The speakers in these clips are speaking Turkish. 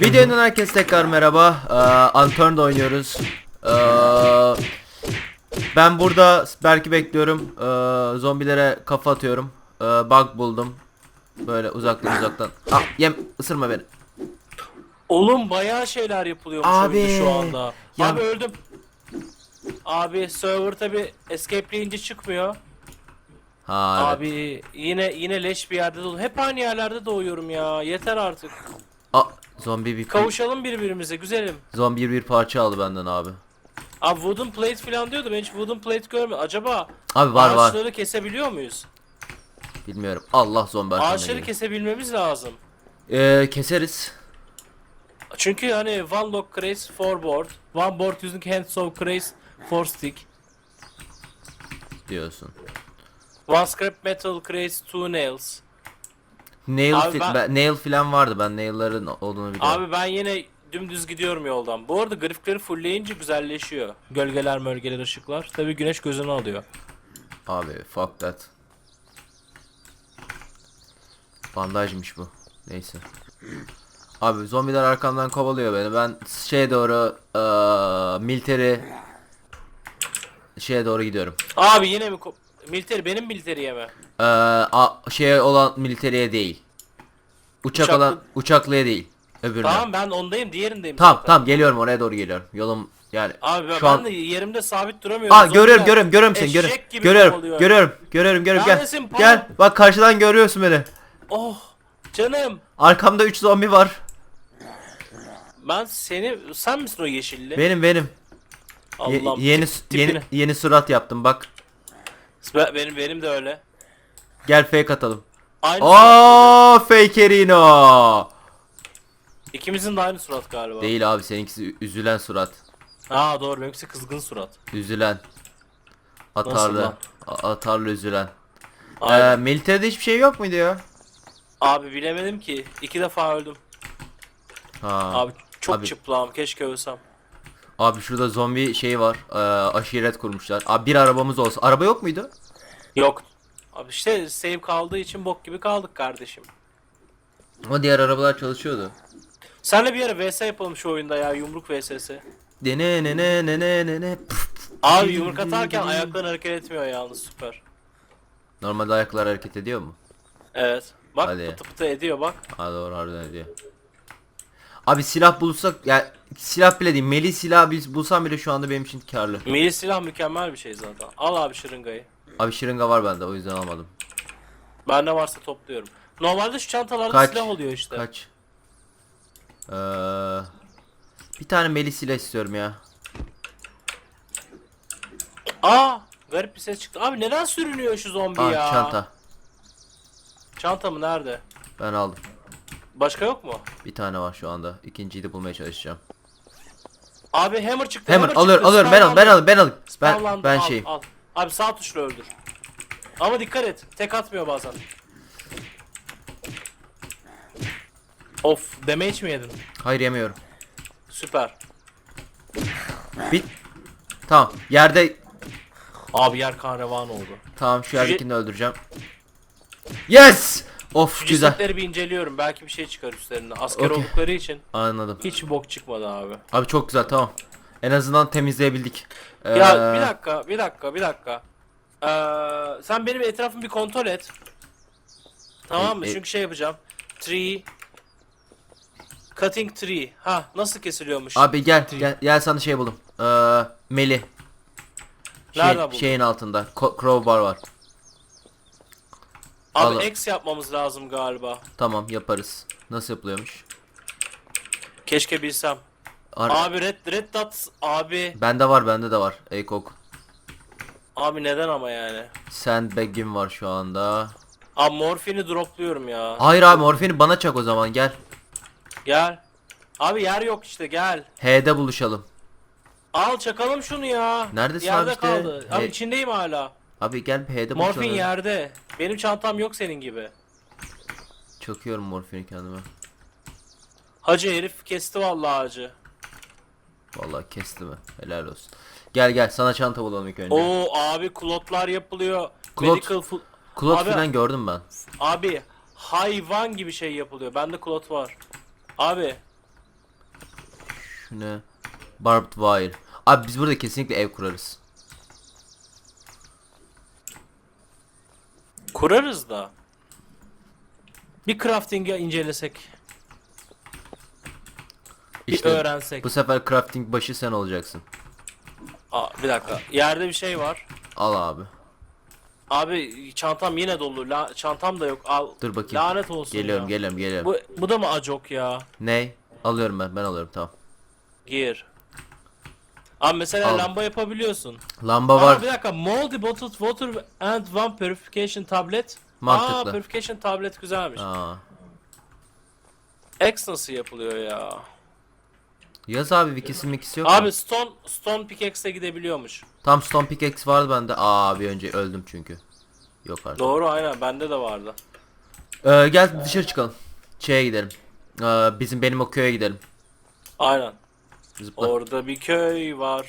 Videonun herkese tekrar merhaba. Ee, Unturned oynuyoruz. Ee, ben burada belki bekliyorum. Ee, zombilere kafa atıyorum. Ee, bug buldum. Böyle uzaktan uzaktan. Ah, yem ısırma beni. Oğlum bayağı şeyler yapılıyormuş Abi. oyunda şu anda. Ya- Abi öldüm. Abi server tabi escapeleyince çıkmıyor. Ha evet. Abi yine yine leş bir yerde dolu. Hep aynı yerlerde doğuyorum ya. Yeter artık. Aa, zombi bir Kavuşalım birbirimize güzelim. zombi bir, parça aldı benden abi. Abi wooden plate falan diyordu. Ben hiç wooden plate görmedim. Acaba Abi var var. ağaçları kesebiliyor muyuz? Bilmiyorum. Allah zombi arkamdan Ağaçları geliyor. kesebilmemiz lazım. Ee, keseriz. Çünkü hani one log craze for board, one board using hand saw craze for stick, diyorsun. one scrap metal craze two nails. Nail, Abi fi- ben- ben- nail filan vardı. Ben nail'ların olduğunu biliyorum. Abi ben yine dümdüz gidiyorum yoldan. Bu arada grafikleri fullleyince güzelleşiyor. Gölgeler, mölgeler, ışıklar. Tabii güneş gözünü alıyor. Abi fuck that. Bandajmış bu. Neyse. Abi zombiler arkamdan kovalıyor beni. Ben şeye doğru eee military şeye doğru gidiyorum. Abi yine mi ko- militeri benim milteriye mi? Eee a- şey olan military'e değil. Uçak Uçaklı- olan uçaklıya değil. Öbürüne. Tamam Tamam ben ondayım, diğerindeyim. tamam, zaten. geliyorum oraya doğru geliyorum. Yolum yani Abi ben, şu an ben de yerimde sabit duramıyorum. Aa görüyorum görüyorum görüyorum seni eşek görüyorum. gibi Görüyorum görüyorum görüyorum görüyorum gel. Neredesin? Gel bak karşıdan görüyorsun beni. Oh canım. Arkamda 3 zombi var. Ben seni sen misin o yeşilli? Benim benim. Ye- Allah'ım yeni tip- yeni tipine. yeni surat yaptım bak. Ben- benim benim de öyle. Gel fake atalım. Aynı Oo fakerino. İkimizin de aynı surat galiba. Değil abi seninkisi ü- üzülen surat. Aa doğru benimkisi kızgın surat. Üzülen. Atarlı. lan? A- atarlı üzülen. Ee, Aynen. militeride hiçbir şey yok muydu ya? Abi bilemedim ki. İki defa öldüm. Ha. Abi çok Abi- çıplağım. Keşke ölsem. Abi şurada zombi şey var. Ee, aşiret kurmuşlar. Abi bir arabamız olsa. Araba yok muydu? Yok. Abi işte save kaldığı için bok gibi kaldık kardeşim. Ama diğer arabalar çalışıyordu. Senle bir ara vs yapalım şu oyunda ya yumruk vs'si. Dene ne ne ne ne ne ne. Püf. Abi yumruk atarken ayakların hareket etmiyor yalnız süper. Normalde ayaklar hareket ediyor mu? Evet. Bak Hadi. pıtı pıtı ediyor bak. Ha doğru harbiden ediyor. Abi silah bulsak ya silah bile değil meli silah biz bulsam bile şu anda benim için karlı. Melee silah mükemmel bir şey zaten. Al abi şırıngayı. Abi şırınga var bende o yüzden almadım. Bende varsa topluyorum. Normalde şu çantalarda Kaç? silah oluyor işte. Kaç? Ee, bir tane meli silah istiyorum ya. Aa garip bir ses çıktı. Abi neden sürünüyor şu zombi Aa ya? çanta. Çanta mı nerede? Ben aldım. Başka yok mu? Bir tane var şu anda. İkinciyi de bulmaya çalışacağım. Abi hammer çıktı. Hemen hammer alıyorum alıyorum ben al ben Spamlandı. al ben al. Ben ben al, şeyim. al. Abi sağ tuşla öldür. Ama dikkat et. Tek atmıyor bazen. Of damage mi yedin? Hayır yemiyorum. Süper. Bit. Tamam. Yerde Abi yer kan revan oldu. tamam şu yerdekini de öldüreceğim. Yes! Of güzel. cesetleri bir inceliyorum. Belki bir şey çıkar üstlerinde. Asker Okey. oldukları için Anladım. hiç bok çıkmadı abi. Abi çok güzel tamam. En azından temizleyebildik. Ee, Ya bir dakika, bir dakika, bir dakika. Ee, sen benim etrafımı bir kontrol et. Tamam mı? E- e- Çünkü şey yapacağım. Tree Cutting tree. Ha, nasıl kesiliyormuş? Abi gel gel gel sana şey buldum. Ee, Meli. Şey, Nereden buldun? şeyin altında. Ko- crowbar var. Abi al. X yapmamız lazım galiba. Tamam yaparız. Nasıl yapılıyormuş? Keşke bilsem. Ar- Abi red red dot abi. Bende var bende de var. Eykok. Abi neden ama yani? Sandbag'im var şu anda. Abi morfini dropluyorum ya. Hayır abi morfini bana çak o zaman gel. Gel. Abi yer yok işte gel. H'de buluşalım. Al çakalım şunu ya. Neredesin yerde abi işte? kaldı. Abi içindeyim hala. Abi gel H'de Morfin buluşalım. yerde. Benim çantam yok senin gibi. Çakıyorum morfini kendime. Hacı herif kesti vallahi hacı. Vallahi kesti mi? Helal olsun. Gel gel sana çanta bulalım ilk önce. Oo abi klotlar yapılıyor. Klot. Medical fu- Klot abi- falan gördüm ben. Abi hayvan gibi şey yapılıyor. Bende klot var. Abi Şu ne? Barbed wire. Abi biz burada kesinlikle ev kurarız. Kurarız da. Bir crafting'e incelesek. Bir İşte öğrensek. bu sefer crafting başı sen olacaksın. Aa, bir dakika. Yerde bir şey var. Al abi. Abi çantam yine dolu. La, çantam da yok. Al. Dur bakayım. Lanet olsun Geliyorum ya. geliyorum geliyorum. Bu, bu da mı acok ya? Ney? Alıyorum ben ben alıyorum tamam. Gir. Abi mesela Al. lamba yapabiliyorsun. Lamba Aa, var. bir dakika. Moldy bottled water and one purification tablet. Mantıklı. Aa purification tablet güzelmiş. Aa. X nasıl yapılıyor ya? Yaz abi wikisi mikisi yok mu? Abi stone stone pickaxe'e gidebiliyormuş. Tam stone pickaxe vardı bende. Aa bir önce öldüm çünkü. Yok artık. Doğru aynen bende de vardı. Ee, gel dışarı çıkalım. Şeye gidelim. Ee, bizim benim o köye gidelim. Aynen. Zıpla. Orada bir köy var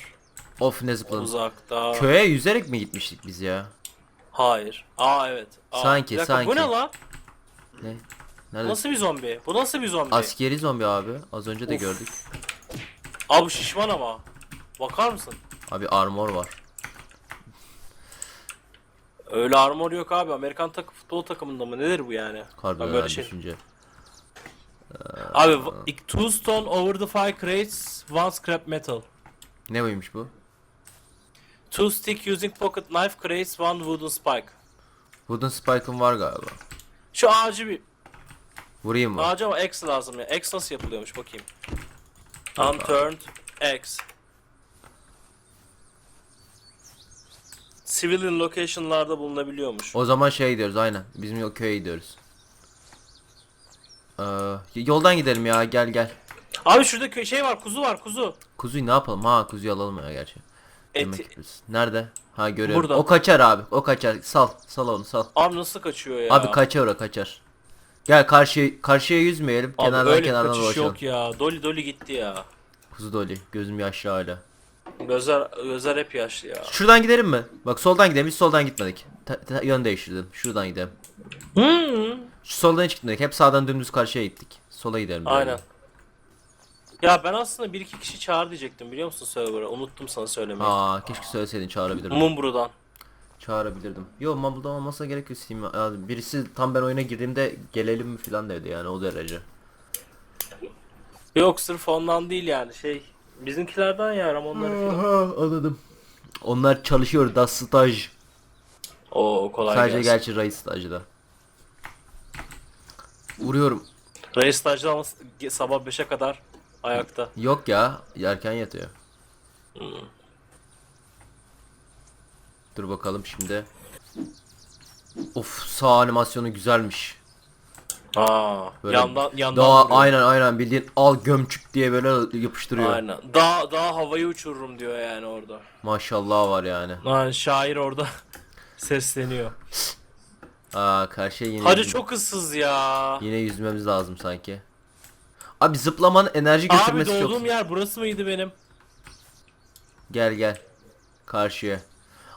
of ne zıpladım. uzakta. Köye yüzerek mi gitmiştik biz ya? Hayır. Aa evet. Aa, Sanki, bir dakika, Bu sanki. ne lan? Ne? Bu Nerede? Nasıl bir zombi? Bu nasıl bir zombi? Askeri zombi abi. Az önce de Of. gördük. Abi bu şişman ama. Bakar mısın? Abi armor var. Öyle armor yok abi. Amerikan takı futbol takımında mı? Nedir bu yani? Harbiden Ben böyle şey. düşünce. Abi two stone over the fire creates one scrap metal. Ne buymuş bu? Two stick using pocket knife creates one wooden spike. Wooden spike'ım var galiba. Şu ağacı bir Vurayım mı? ağaca ama X lazım ya. X nasıl yapılıyormuş bakayım. Unturned X. Civilian location'larda bulunabiliyormuş. O zaman şey gidiyoruz aynen. Bizim o köye gidiyoruz. Ee, yoldan gidelim ya gel gel. Abi şurada kö- şey var, kuzu var, kuzu. Kuzuyu ne yapalım? Ha kuzuyu alalım ya gerçi. Yemek Eti. yaparız. Nerede? Ha görüyorum. Burada. O kaçar abi. O kaçar. Sal. Sal onu sal. Abi nasıl kaçıyor ya? Abi kaçar o kaçar. Gel karşıya karşıya yüzmeyelim. Abi kenardan öyle kenardan kaçış dolaşalım. yok ya. Doli doli gitti ya. Kuzu doli. Gözüm yaşlı hala. Gözler gözler hep yaşlı ya. Şuradan gidelim mi? Bak soldan gidelim. Hiç soldan gitmedik. Ta- ta- yön değiştirdim. Şuradan gidelim. Hmm. Şu soldan hiç gitmedik. Hep sağdan dümdüz karşıya gittik. Sola gidelim. Aynen. Ya ben aslında bir iki kişi çağır diyecektim biliyor musun server'a? Unuttum sana söylemeyi. Aa keşke söyleseydin çağırabilirdim. Mumburu'dan. Çağırabilirdim. Yo Mumble'da olmasına gerek yok Steam. Ya birisi tam ben oyuna girdiğimde gelelim mi falan dedi yani o derece. Yok sırf ondan değil yani şey. Bizimkilerden ya Ramonları falan. Aha anladım. Onlar çalışıyor da staj. Oo kolay Sadece gelsin. gerçi Ray stajda. Vuruyorum. Reis stajda ama sabah 5'e kadar ayakta. Yok ya erken yatıyor. Hmm. Dur bakalım şimdi. Of sağ animasyonu güzelmiş. Aa, Böyle yandan yandan Daha vuruyor. aynen aynen bildiğin al gömçük diye böyle yapıştırıyor. Aynen. Daha daha havayı uçururum diyor yani orada. Maşallah var yani. Yani şair orada sesleniyor. Aa karşıya yine Hacı çok ıssız ya. yine yüzmemiz lazım sanki. Abi zıplamanın enerji Abi götürmesi çok. doğduğum yer burası mıydı benim? Gel gel. Karşıya.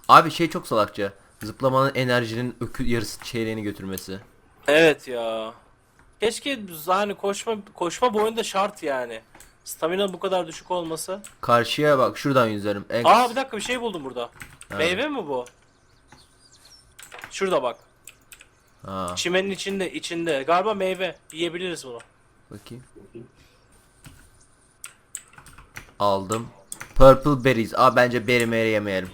Abi şey çok salakça. Zıplamanın enerjinin ökü yarısı çeyreğini götürmesi. Evet ya. Keşke yani koşma koşma boyunda şart yani. Stamina bu kadar düşük olması. Karşıya bak şuradan yüzerim. En Aa bir dakika bir şey buldum burada. Meyve mi bu? Şurada bak. Ha, Çimenin içinde içinde. Galiba meyve. Yiyebiliriz bunu. bakayım. Aldım. Purple berries. Aa bence berry meri yemeyelim.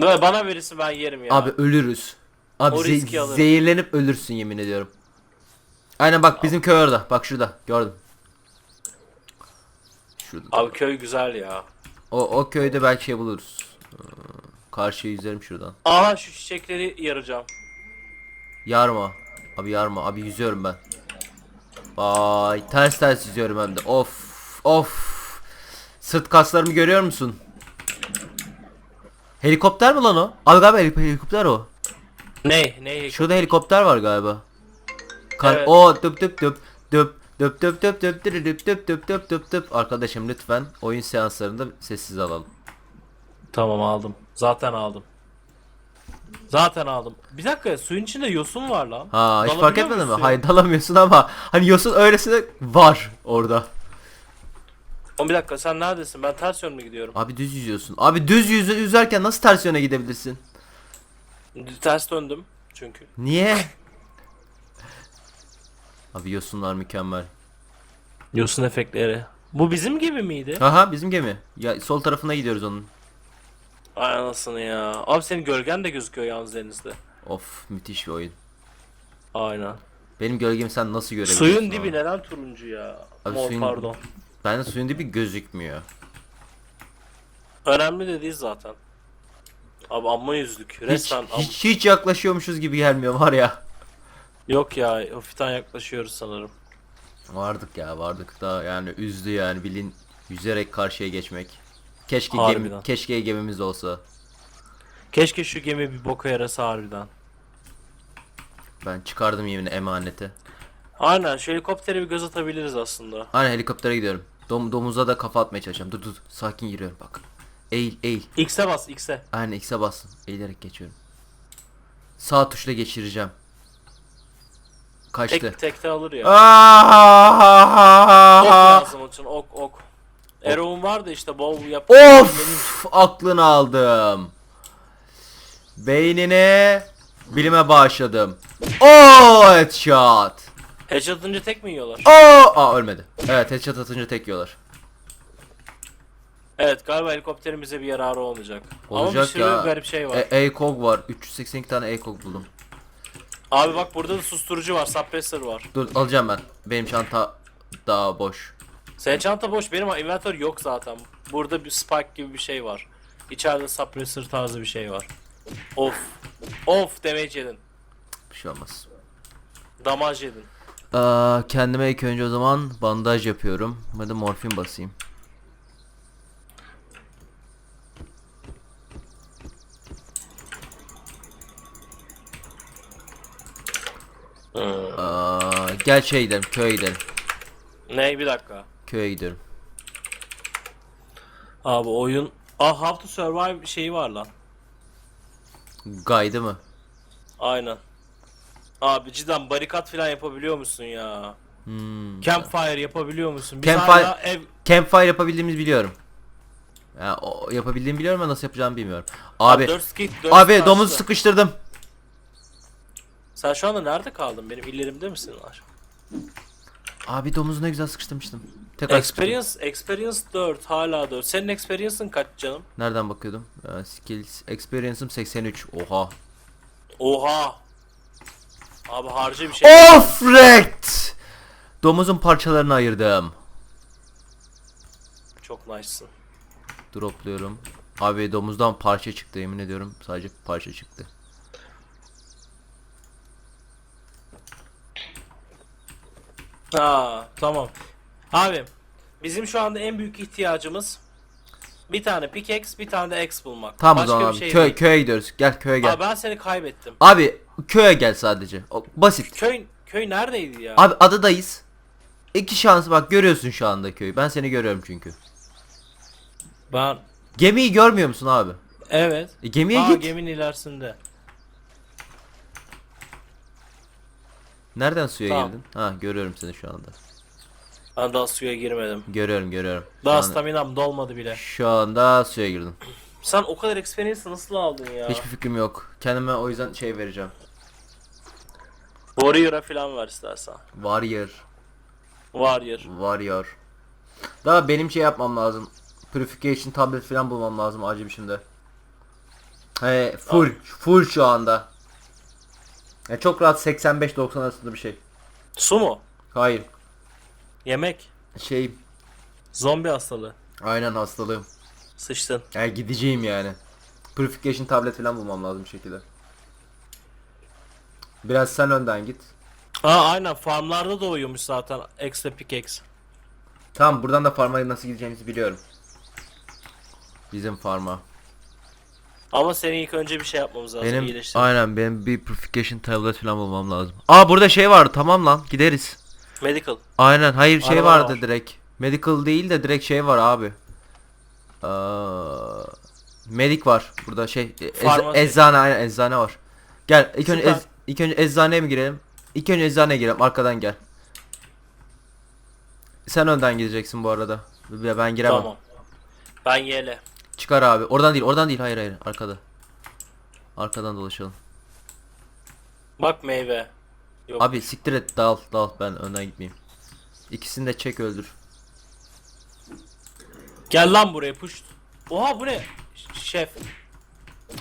Böyle bana verirsin ben yerim ya. Abi ölürüz. Abi O ze- riski alırım. zehirlenip ölürsün yemin ediyorum. Aynen bak bizim köy orada. Bak şurada. Gördüm. Şurada. Abi köy güzel ya. O, o köyde belki şey buluruz. Ee, Karşıya yüzerim şuradan. Aha şu çiçekleri yaracağım. Yarma. Abi yarma. Abi yüzüyorum ben. Vay ters ters yüzüyorum hem de. Of of. Sırt kaslarımı görüyor musun? Helikopter mi lan o? Abi galiba helik- helikopter o. Ne? Ne? Şurada helikopter var galiba. Kar Evet. o düp düp düp düp düp düp düp düp düp düp düp düp düp düp düp Arkadaşım lütfen oyun seanslarında sessiz alalım. Tamam aldım. Zaten aldım. Zaten aldım. Bir dakika suyun içinde yosun var lan. Ha hiç fark etmedin mi? Hayır dalamıyorsun ama hani yosun öylesine var orada. O bir dakika sen neredesin? Ben ters yönde gidiyorum. Abi düz yüzüyorsun. Abi düz yüzü yüzerken nasıl ters yöne gidebilirsin? Ters döndüm çünkü. Niye? Abi yosunlar mükemmel. Yosun efektleri. Bu bizim gibi miydi? Aha bizim gemi. Ya sol tarafına gidiyoruz onun. Ay anasını ya. Abi senin gölgen de gözüküyor yalnız denizde. Of müthiş bir oyun. Aynen. Benim gölgemi sen nasıl görebiliyorsun? Suyun abi? dibi neden turuncu ya? Abi Mor suyun- pardon. Bende suyun dibi gözükmüyor. Önemli de değil zaten. Abi amma yüzdük. Hiç, Resmen am- hiç, hiç yaklaşıyormuşuz gibi gelmiyor var ya. Yok ya hafiften yaklaşıyoruz sanırım. Vardık ya vardık da yani üzdü yani bilin yüzerek karşıya geçmek. Keşke gemi, keşke gemimiz olsa. Keşke şu gemi bir boka yarasa harbiden. Ben çıkardım yemin emaneti. Aynen şu helikoptere bir göz atabiliriz aslında. Aynen helikoptere gidiyorum. Dom, domuza da kafa atmaya çalışacağım. Dur dur sakin giriyorum bak. Eğil eğil. X'e bas X'e. Aynen X'e bastım. Eğilerek geçiyorum. Sağ tuşla geçireceğim. Kaçtı. Tek tekte alır ya. Ok lazım onun ok ok. Arrow'un var da işte bow yap. Of! Aklını aldım. Beynini bilime bağışladım. Oo headshot. Headshot atınca tek mi yiyorlar? Oo! Aa ölmedi. Evet headshot atınca tek yiyorlar. Evet galiba helikopterin bize bir yararı olmayacak. Ama Olacak bir sürü ya. garip şey var. E, ACOG var. 382 tane ACOG buldum. Abi bak burada da susturucu var, suppressor var. Dur alacağım ben. Benim çanta daha boş. Senin çanta boş, benim inventör yok zaten. Burada bir spike gibi bir şey var. İçeride suppressor tarzı bir şey var. Of. Of damage yedin. Bir şey olmaz. Damage yedin. Aa, kendime ilk önce o zaman bandaj yapıyorum. Hadi morfin basayım. Aa, gel şey gidelim köye gidelim. Ne bir dakika. Köye gidiyorum. Abi oyun... Ah How to Survive şeyi var lan. Gaydı mı? Aynen. Abi cidden barikat falan yapabiliyor musun ya? Hmm. Campfire yapabiliyor musun? Biz Campfire- hala ev... Campfire yapabildiğimizi biliyorum. Ya, o, yapabildiğimi biliyorum ama nasıl yapacağımı bilmiyorum. Abi, dört skit, dört abi taşlı. domuzu sıkıştırdım. Sen şu anda nerede kaldın? Benim illerimde misin var? Abi domuzu ne güzel sıkıştırmıştım. Tekrar sıkıştırdım. Experience, experience 4 hala 4. Senin experience'ın kaç canım? Nereden bakıyordum? Ee, skills, experience'ım 83. Oha. Oha. Abi harca bir şey. Of wrecked. Domuzun parçalarını ayırdım. Çok nice'sın. Dropluyorum. Abi domuzdan parça çıktı yemin ediyorum. Sadece parça çıktı. Ha tamam. Abi bizim şu anda en büyük ihtiyacımız bir tane pickaxe, bir tane de axe bulmak. Tamam o Başka zaman bir abi. şey Köy, değil. köye gidiyoruz. Gel köye gel. Abi ben seni kaybettim. Abi köye gel sadece. O, basit. Köy köy neredeydi ya? Abi adadayız. İki şans bak görüyorsun şu anda köyü. Ben seni görüyorum çünkü. Ben Gemiyi görmüyor musun abi? evet. E, gemiye Aa, git. geminin ilerisinde. Nereden suya Tamam. girdin? Ha görüyorum seni şu anda. Ben daha suya girmedim. Görüyorum görüyorum. Şu Daha anda, staminam dolmadı bile. şu anda suya girdim. Sen o kadar experience nasıl aldın ya? Hiçbir fikrim yok. Kendime o yüzden şey vereceğim. Warrior'a falan ver istersen. Warrior. Warrior. Warrior. Daha benim şey yapmam lazım. Purification tablet falan bulmam lazım acil şimdi. He full full şu anda. Ya çok rahat 85-90 arasında bir şey. Su mu? Hayır. Yemek. Şey Zombi hastalığı. aynen hastalığım. Sıçtın. Yani gideceğim yani. Purification tablet falan bulmam lazım bir şekilde. Biraz sen önden git. Ha aynen farmlarda doğuyormuş zaten extra pickaxe. Tamam buradan da farmaya nasıl gideceğimizi biliyorum. Bizim farma. Ama senin ilk önce bir şey yapmamız lazım Benim iyileştir. aynen benim bir purification tablet falan bulmam lazım. Aa burada şey var tamam lan gideriz. Medical. Aynen hayır şey Araba vardı var. direkt. Medical değil de direkt şey var abi. Aa, medik var burada şey e, Farmasi. eczane aynen eczane var. Gel ilk önce Süper. ez- ilk önce eczaneye mi girelim? İlk önce eczaneye girelim arkadan gel. Sen önden gideceksin bu arada. Ben ben giremem. Tamam. Ben yele. Çıkar abi. Oradan değil, oradan değil. Hayır hayır. Arkada. Arkadan dolaşalım. Bak meyve. Yok. Abi siktir et. Dal dal. Ben önden gitmeyeyim. İkisini de çek öldür. Gel lan buraya push. Oha bu ne? Ş- Şef.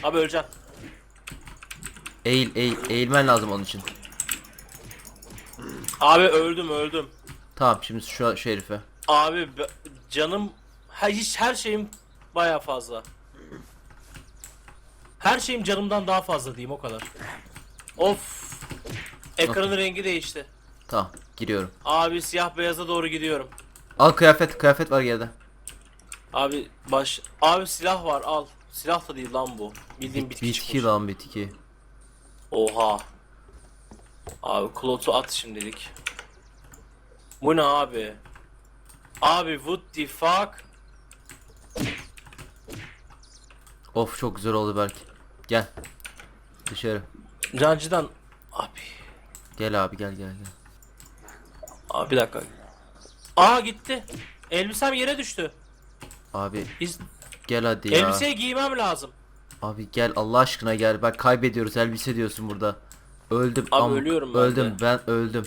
Abi öleceksin. Eğil eğil. Eğilmen lazım onun için. Abi öldüm öldüm. Tamam şimdi şu şu herife. Abi be- canım her, hiç her şeyim baya fazla. Her şeyim canımdan daha fazla diyeyim o kadar. Of. Ekranın rengi değişti. Tamam. Giriyorum. Abi siyah beyaza doğru gidiyorum. Al kıyafet. Kıyafet var geride. Abi baş abi silah var al. Silah da değil lan bu. Bildiğin bitki, Bitki çıkmış. lan bitki. Oha. Abi klotu at şimdilik. Bu ne abi? Abi what the fuck? Of çok güzel oldu belki. Gel. Dışarı. Cancıdan abi. Gel abi gel gel gel. Abi bir dakika. Aa gitti. Elbisem yere düştü. Abi Biz gel hadi ya. elbiseyi giymem lazım. Abi gel Allah aşkına gel. Bak kaybediyoruz elbise diyorsun burada. Öldüm. Abi am- ölüyorum ben Öldüm de. ben öldüm.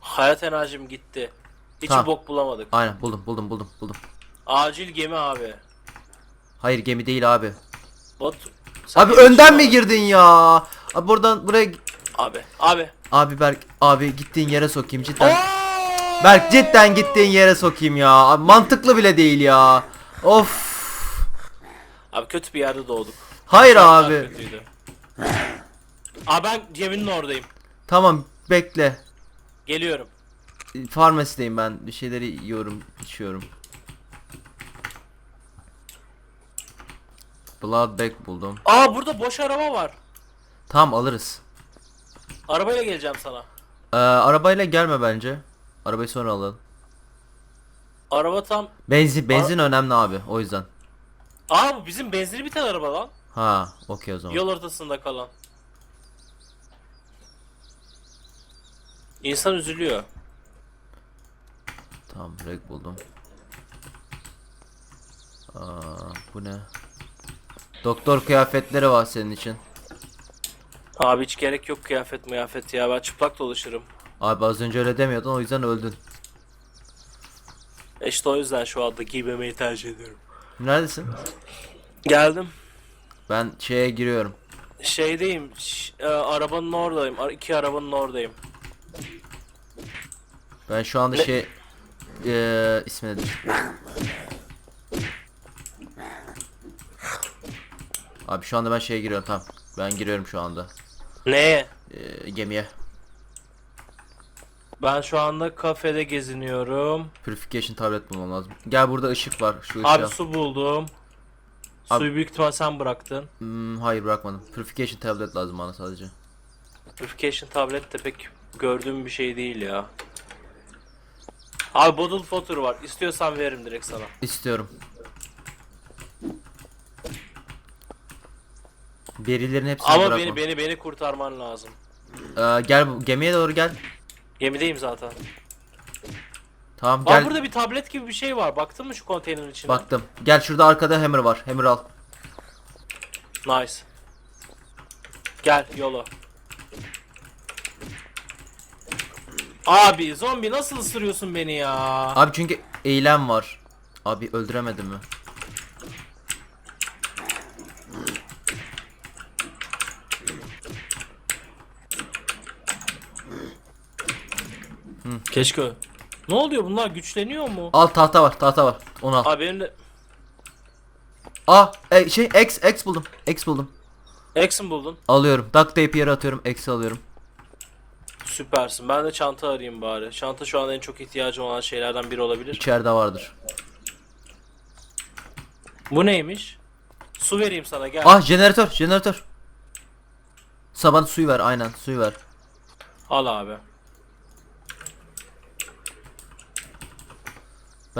Hayat enerjim gitti. Hiç Tamam. bok bulamadık. Aynen buldum buldum buldum buldum. Acil gemi abi. Hayır gemi değil abi. Bot. Sen Abi gemi önden mi girdin ya? Abi buradan buraya Abi. Abi. Abi Berk abi gittiğin yere sokayım cidden. Aa! Berk cidden gittiğin yere sokayım ya. Abi, mantıklı bile değil ya. Of. Abi kötü bir yerde doğduk. Hayır Şartlar abi. kötüydü. Abi ben geminin oradayım. Tamam bekle. Geliyorum. Farmasideyim ben. Bir şeyleri yiyorum, içiyorum. Blood bag buldum. Aa burada boş araba var. Tamam alırız. Arabayla geleceğim sana. Ee, arabayla gelme bence. Arabayı sonra alalım. Araba tam... Benzin benzin önemli abi o yüzden. Aa bu bizim benzini biten araba lan. Ha, okey o zaman. Yol ortasında kalan. İnsan üzülüyor. Tamam, reg buldum. Aa, bu ne? Doktor kıyafetleri var senin için. Abi hiç gerek yok kıyafet mıyafet ya. Ben çıplak dolaşırım. Abi az önce öyle demiyordun o yüzden öldün. E İşte o yüzden şu anda giymemeyi tercih ediyorum. Neredesin? Geldim. Ben şeye giriyorum. Şeydeyim. ş- e, arabanın oradayım. Ar- iki arabanın oradayım. Ben şu anda Ne? şey eee ismi nedir? Abi şu anda ben şeye giriyorum tamam. Ben giriyorum şu anda. Neye? Eee, gemiye. Ben şu anda kafede geziniyorum. Purification tablet bulmam lazım. Gel burada ışık var. Şu ışığı. Abi su buldum. Abi- Suyu büyük ihtimal sen bıraktın. Hmm, hayır bırakmadım. Purification tablet lazım bana sadece. Purification tablet de pek gördüğüm bir şey değil ya. Abi bottle water var. İstiyorsan veririm direkt sana. İstiyorum. Verilerin hepsini Ama bırakma. beni beni beni kurtarman lazım. Ee, gel bu- gemiye doğru gel. Gemideyim zaten. Tamam Aa gel. burada bir tablet gibi bir şey var. Baktın mı şu konteynerin içine? Baktım. Gel şurada arkada hammer var. Hammer al. Nice. Gel yolu. Abi zombi nasıl ısırıyorsun beni ya? Abi çünkü eylem var. Abi öldüremedim mi? Keşke. Ne oluyor bunlar güçleniyor mu? Al tahta var, tahta var. Onu al. Abi benim de Aa, e, şey X X buldum. X buldum. Exim buldun. Alıyorum. Duct tape yere atıyorum. X'i alıyorum. Süpersin. Ben de çanta arayayım bari. Çanta şu an en çok ihtiyacım olan şeylerden biri olabilir. İçeride vardır. Bu neymiş? Su vereyim sana gel. Ah jeneratör, jeneratör. Sabah suyu ver, aynen suyu ver. Al abi.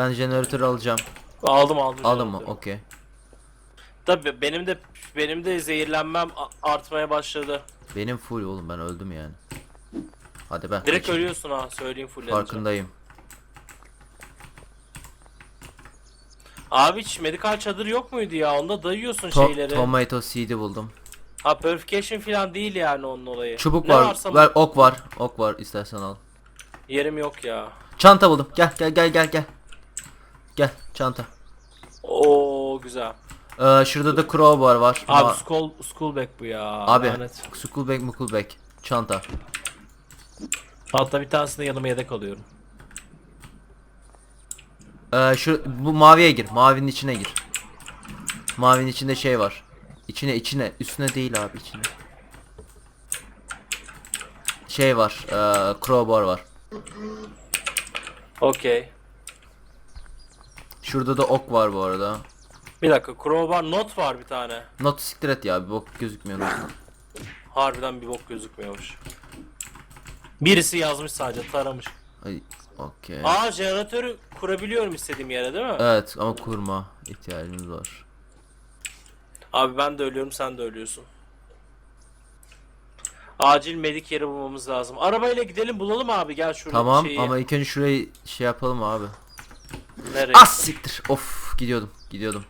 Ben jeneratörü alacağım. Aldım aldım. Aldın mı? canım. Okey. Tabii benim de benim de zehirlenmem a- artmaya başladı. Benim full oğlum ben öldüm yani. Hadi be. Direkt ölüyorsun ha söyleyeyim full Farkındayım. Abi hiç medikal çadır yok muydu ya? Onda dayıyorsun To- şeyleri. tomato seed'i buldum. ha purification falan değil yani onun olayı. Çubuk Ne var. varsa Ver, ok var. Ok var istersen al. Yerim yok ya. Çanta buldum. Gel gel gel gel gel. Gel çanta. Oo güzel. Ee, şurada da crowbar var. Abi Ma- school schoolback bu ya. Abi Lanet. schoolbag mukulbag. Çanta. Hatta bir tanesini yanıma yedek alıyorum. Ee, şu bu maviye gir. Mavinin içine gir. Mavinin içinde şey var. İçine içine üstüne değil abi içine. Şey var. Ee, crowbar var. Okey. Şurada da ok var bu arada. Bir dakika crowbar not var bir tane. Not siktir et ya bir bok gözükmüyor. Harbiden bir bok gözükmüyormuş. Birisi yazmış sadece taramış. Ay okey. Aa jeneratörü kurabiliyorum istediğim yere değil mi? Evet ama kurma ihtiyacımız var. Abi ben de ölüyorum sen de ölüyorsun. Acil medik yeri bulmamız lazım. Arabayla gidelim bulalım abi gel şurada Tamam şeyi. ama ilk önce şurayı şey yapalım abi. Nereye? Az siktir. Of gidiyordum gidiyordum.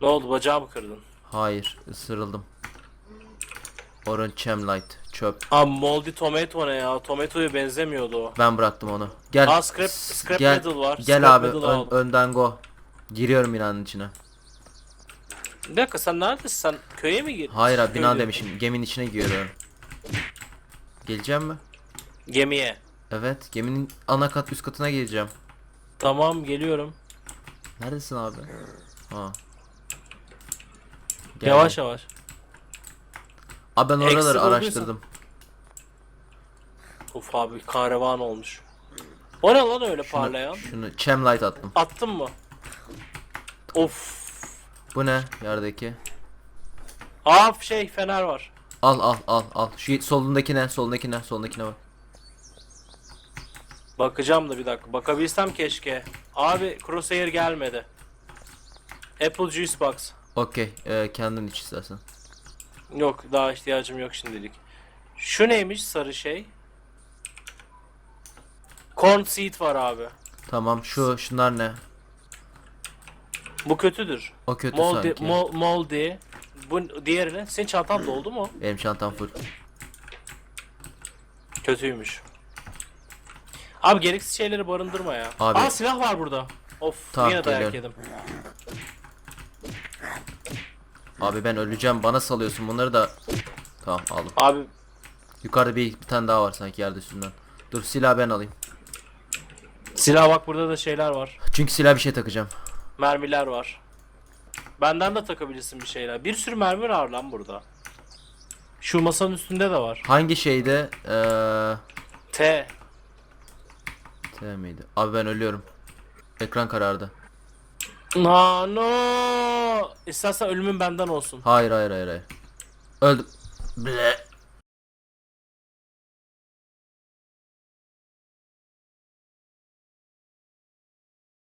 Ne oldu bacağı mı kırdın? Hayır ısırıldım. Orange Chem Light çöp. Abi moldy tomato ne ya? Tomato'ya benzemiyordu o. Ben bıraktım onu. Gel. Aa, scrap- scrap gel, metal var. Gel Scrap abi ön- aldım. önden go. Giriyorum binanın içine. Bir dakika sen neredesin? Sen köye mi gir? Hayır abi bina demişim. Geminin içine giriyorum. Geleceğim mi? Gemiye. Evet geminin ana kat üst katına geleceğim. Tamam geliyorum. Neredesin abi? Ha. Gel, Yavaş yavaş. Abi ben oraları Eksik araştırdım. Uf abi kahraman olmuş. O ne lan öyle Şunu, parlayan? şunu Chem Light attım. Attın mı? Of. Bu ne yerdeki? Aa şey fener var. Al al al al. Şu solundaki ne? Solundaki ne? Solundaki ne bak. Bakacağım da bir dakika. Bakabilsem keşke. Abi Crosshair gelmedi. Apple Juice Box. Okey. Ee, kendin iç istersen. Yok daha ihtiyacım yok şimdilik. Şu neymiş sarı şey? Corn seed var abi. Tamam şu şunlar ne? Bu kötüdür. O kötü Moldy, sanki. mol, moldy. Bu diğerini. Senin çantan doldu mu? Benim çantam full. Kötüymüş. Abi gereksiz şeyleri barındırma ya. Abi- Aa silah var burada. Of Tamam, yine dayak geliyorum. yedim. Abi ben öleceğim. Bana salıyorsun bunları da. Tamam aldım. Abi Yukarıda bir, bir tane daha var sanki yerde üstünden. Dur silah ben alayım. silah bak burada da şeyler var. Çünkü silah bir şey takacağım. Mermiler var. Benden de takabilirsin bir şeyler. Bir sürü mermi var lan burada. Şu masanın üstünde de var. Hangi şeyde? Eee... T. T miydi? Abi ben ölüyorum. Ekran karardı. No no. İstersen ölümün benden olsun. Hayır hayır hayır hayır. Öldüm. Ble.